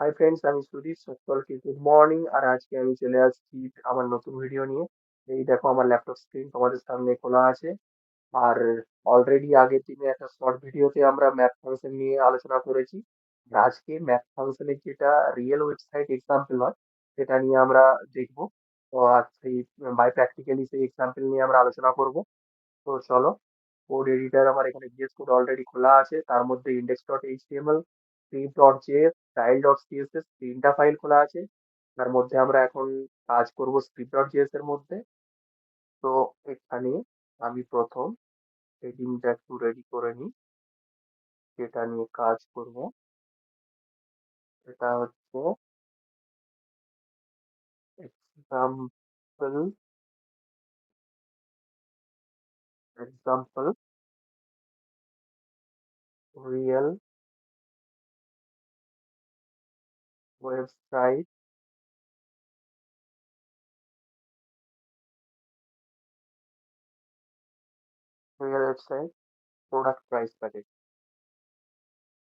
Hi friends আমি সুদীপ, সকলকে good morning আর আজকে আমি চলে আসছি আমার নতুন ভিডিও নিয়ে। এই দেখো আমার ল্যাপটপ স্ক্রিন তোমাদের সামনে খোলা আছে। আর অলরেডি আগের দিনে একটা শর্ট ভিডিওতে আমরা ম্যাথ ফাংশন নিয়ে আলোচনা করেছি। আজকে ম্যাথ ফাংশনের যেটা রিয়েল ওয়েবসাইট এক্সাম্পল হয়, সেটা নিয়ে আমরা দেখব। তো আজ সেই বাই প্র্যাকটিক্যালি সেই এক্সাম্পল নিয়ে আমরা আলোচনা করব। তো চলো কোড এডিটর আমার এখানে ভিএস কোড অলরেডি খোলা আছে। তার মধ্যে index dot HTML dot CSS তিনটা ফাইল খোলা আছে। তার মধ্যে আমরা এখন কাজ করব জেএস এর মধ্যে। তো এখানে আমি প্রথম হেডিংটা একটু রেডি করে নিই। যেটা নিয়ে কাজ করব। এটা হচ্ছে example example real website website product price package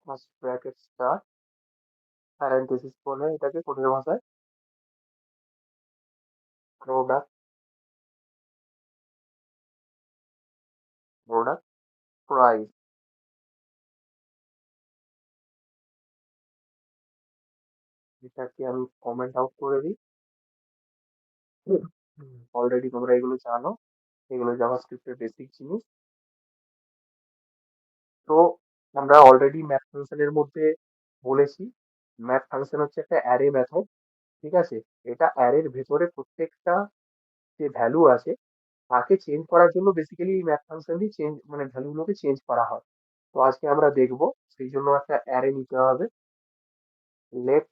first প্যাকেজটা প্যারেন্টিসিস বলে এটাকে কঠিন ভাষায় প্রোডাক্ট প্রোডাক্ট প্রাইস এটাকে আমি কমেন্ট আউট করে দিই। অলরেডি তোমরা এগুলো জানো। এগুলো জাভাস্ক্রিপ্টের বেসিক জিনিস। তো আমরা অলরেডি ম্যাথ ফাংশনের মধ্যে বলেছি। ম্যাথ ফাংশন হচ্ছে একটা অ্যারে মেথড ঠিক আছে? এটা অ্যারের ভেতরে প্রত্যেকটা যে ভ্যালু আছে তাকে চেঞ্জ করার জন্য বেসিক্যালি এই ম্যাথ ফাংশন দিয়ে চেঞ্জ মানে ভ্যালুগুলোকে চেঞ্জ করা হয়। তো আজকে আমরা দেখব সেই জন্য একটা অ্যারে নিতে হবে। লেট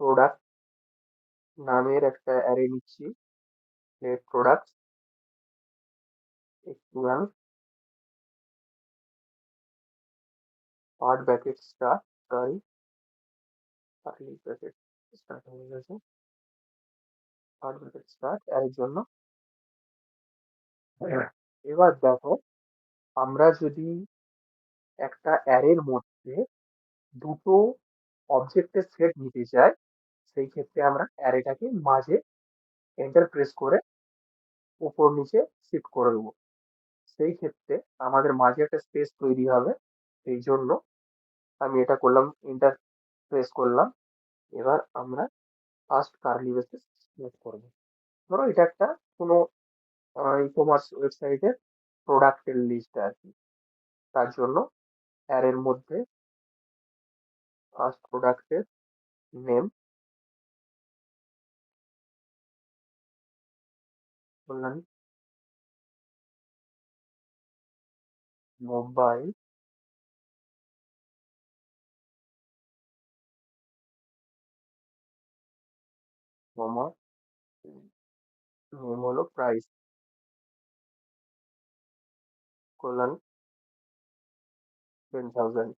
প্রোডাক্ট নামের একটা অ্যারে নিচ্ছি let product equal part bracket start, sorry curly bracket start হয়ে গেছে, part bracket start এর জন্য। এবার দেখো, আমরা যদি একটা অ্যারের মধ্যে দুটো অবজেক্টের সেট নিতে চাই, সেই ক্ষেত্রে আমরা অ্যারেটাকে মাঝে এন্টার প্রেস করে উপর নিচে শিফট করে দেবো। সেই ক্ষেত্রে আমাদের মাঝে একটা স্পেস তৈরি হবে সেই জন্য আমি এটা করলাম এন্টার প্রেস করলাম, এবার আমরা ফার্স্ট কার্লি বেসিস ইউজ করব ধরো এটা একটা কোনো ই কমার্স ওয়েবসাইটের প্রোডাক্টের লিস্ট আর কি। তার জন্য অ্যারের মধ্যে Ask product name. Colon mobile. Comma name price. Colon. 10000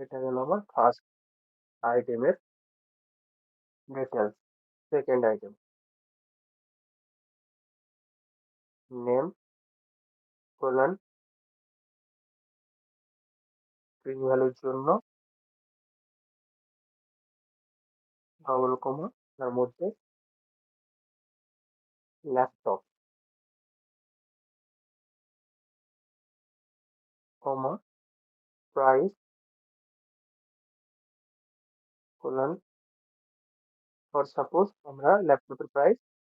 এটা গেল আমার ফার্স্ট আইটেমের details second item name colon string ভ্যালুর জন্য ডবল কমা তার মধ্যে laptop comma price colon for suppose আমরা ল্যাপটপের প্রাইস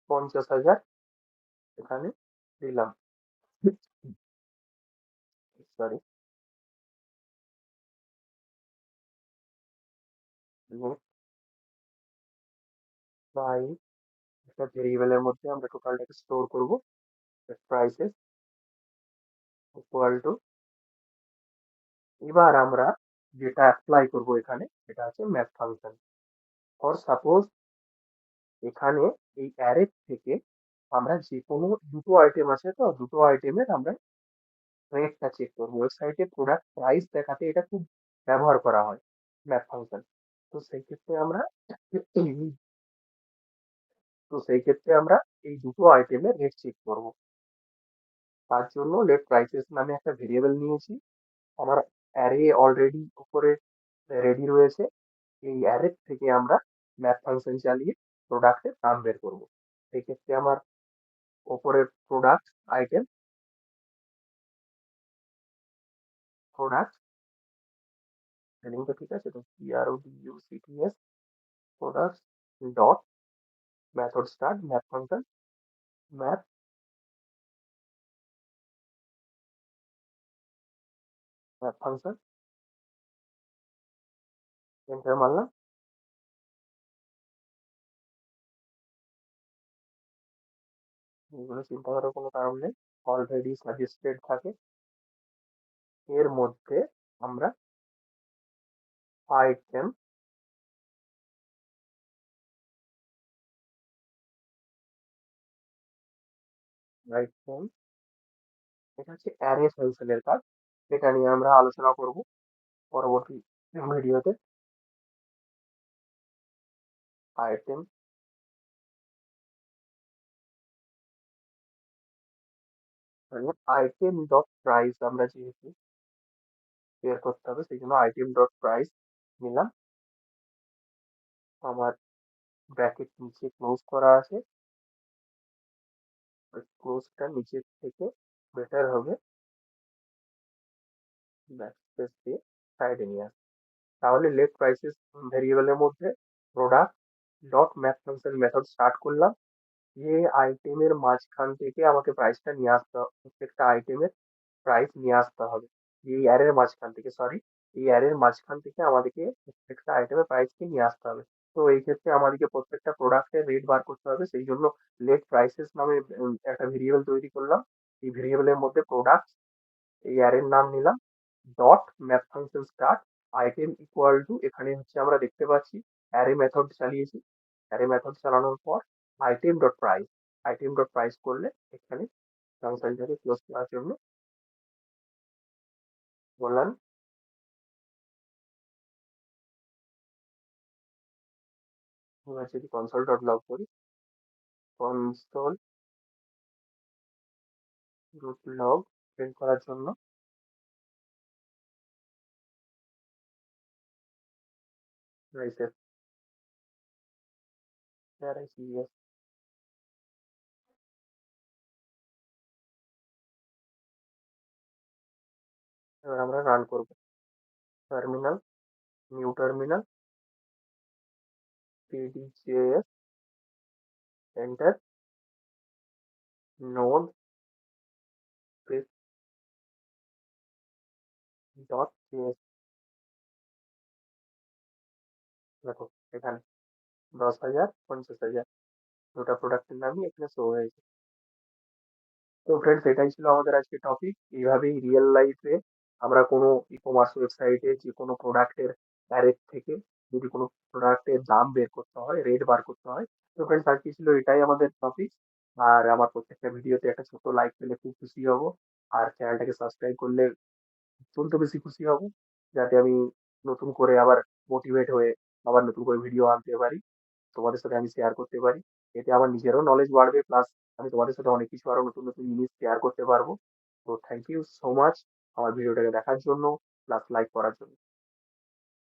পঞ্চাশ হাজার এখানে দিলাম। সরি বাই একটা ভেরিয়েবলের মধ্যে আমরা টোটালটাকে স্টোর করব। প্রাইসেস ইকুয়াল টু এবার আমরা যেটা অ্যাপ্লাই করব এখানে, সেটা হচ্ছে ম্যাথ ফাংশন ফর সাপোজ এখানে এই অ্যারে থেকে আমরা যে কোনো দুটো আইটেম আছে তো, দুটো আইটেমের আমরা রেটটা চেক করব। ওয়েবসাইটে প্রোডাক্ট প্রাইস দেখাতে এটা খুব ব্যবহার করা হয় ম্যাথ ফাংশন তো সেই ক্ষেত্রে আমরা তো সেই ক্ষেত্রে আমরা এই দুটো আইটেমের রেট চেক করব। তার জন্য লেট প্রাইসেস নামে একটা ভেরিয়েবল নিয়েছি। আমার অ্যারে অলরেডি উপরে রেডি রয়েছে, এই অ্যারে থেকে আমরা ম্যাথ ফাংশন চালিয়ে প্রোডাক্টের দাম বের করব। সেক্ষেত্রে আমার ওপরের প্রোডাক্ট আইটেম প্রোডাক্ট স্পেলিংটা ঠিক আছে, তো P R O D U C T S product dot method start map function map map function enter মারলাম এগুলো চিন্তা করার কোনো কারণ নেই অলরেডি সাজেস্টেড থাকে এর মধ্যে আমরা আইটেম আইটেম এটা হচ্ছে অ্যারে ফাংশনের কাজ এটা নিয়ে আমরা আলোচনা করব পরবর্তী ভিডিওতে আইটেম আইটেম ডট প্রাইস আমরা যেহেতু বের করতে হবে সেই জন্য আইটেম ডট প্রাইস নিলাম। আমার ব্র্যাকেট নিচে ক্লোজ করা আছে। ক্লোজটা নিচের থেকে বেটার হবে। ব্যাকস্পেস দিয়ে সাইডে নিয়ে আসবে তাহলে লেফট প্রাইসেস ভেরিয়েবলের মধ্যে product dot map function method start করলাম। যে আইটেমের মাঝখান থেকে আমাকে প্রাইসটা নিয়ে আসতে হবে। প্রত্যেকটা আইটেমের প্রাইস নিয়ে আসতে হবে। এই অ্যারের মাঝখান থেকে সরি এই অ্যারের মাঝখান থেকে আমাদেরকে প্রত্যেকটা আইটেমের প্রাইসকে নিয়ে আসতে হবে। তো এই ক্ষেত্রে আমাদেরকে প্রত্যেকটা প্রোডাক্টের রেট বার করতে হবে। সেই জন্য লেট প্রাইসেস নামে উম, একটা ভেরিয়েবল তৈরি করলাম। এই ভেরিয়েবলের মধ্যে প্রোডাক্ট এই অ্যারের নাম নিলাম। Dot math function start item equal to এখানে হচ্ছে আমরা দেখতে পাচ্ছি অ্যারে মেথড চালিয়েছি। অ্যারে মেথড চালানোর পর item dot price item dot price করলে এখানে ফাংশনটাকে ক্লোজ করার জন্য বললাম। এবার যদি কনসোল ডট লগ করি কনসোল ডট লগ প্রিন্ট করার জন্য রাইসের yes এবার আমরা রান করব terminal new terminal pdjs enter node dot js দেখো, এখানে দশ হাজার, পঞ্চাশ হাজার দুটা প্রোডাক্টের নামই এখানে শো হয়েছে। তো ফ্রেন্ডস এটাই ছিল আমাদের আজকে টপিক এইভাবেই রিয়েল লাইফে আমরা কোনো ই কমার্স ওয়েবসাইটে যে কোনো প্রোডাক্টের ডাইরেক্ট থেকে যদি কোনো প্রোডাক্টের দাম বের করতে হয় রেট বার করতে হয়, তো ফ্রেন্ডস আজকে ছিল এটাই আমাদের টপিক আর আমার প্রত্যেকটা ভিডিওতে একটা ছোট লাইক পেলে খুব খুশি হব। আর চ্যানেলটাকে সাবস্ক্রাইব করলে অত্যন্ত বেশি খুশি হব। যাতে আমি নতুন করে আবার মোটিভেট হয়ে আবার নতুন করে ভিডিও আনতে পারি, তোমাদের সাথে আমি শেয়ার করতে পারি। এতে আমার নিজেরও নলেজ বাড়বে প্লাস আমি তোমাদের সাথে অনেক কিছু আরও নতুন নতুন জিনিস শেয়ার করতে পারব। তো থ্যাংক ইউ সো মাচ আমার ভিডিওটাকে দেখার জন্য প্লাস লাইক করার জন্য।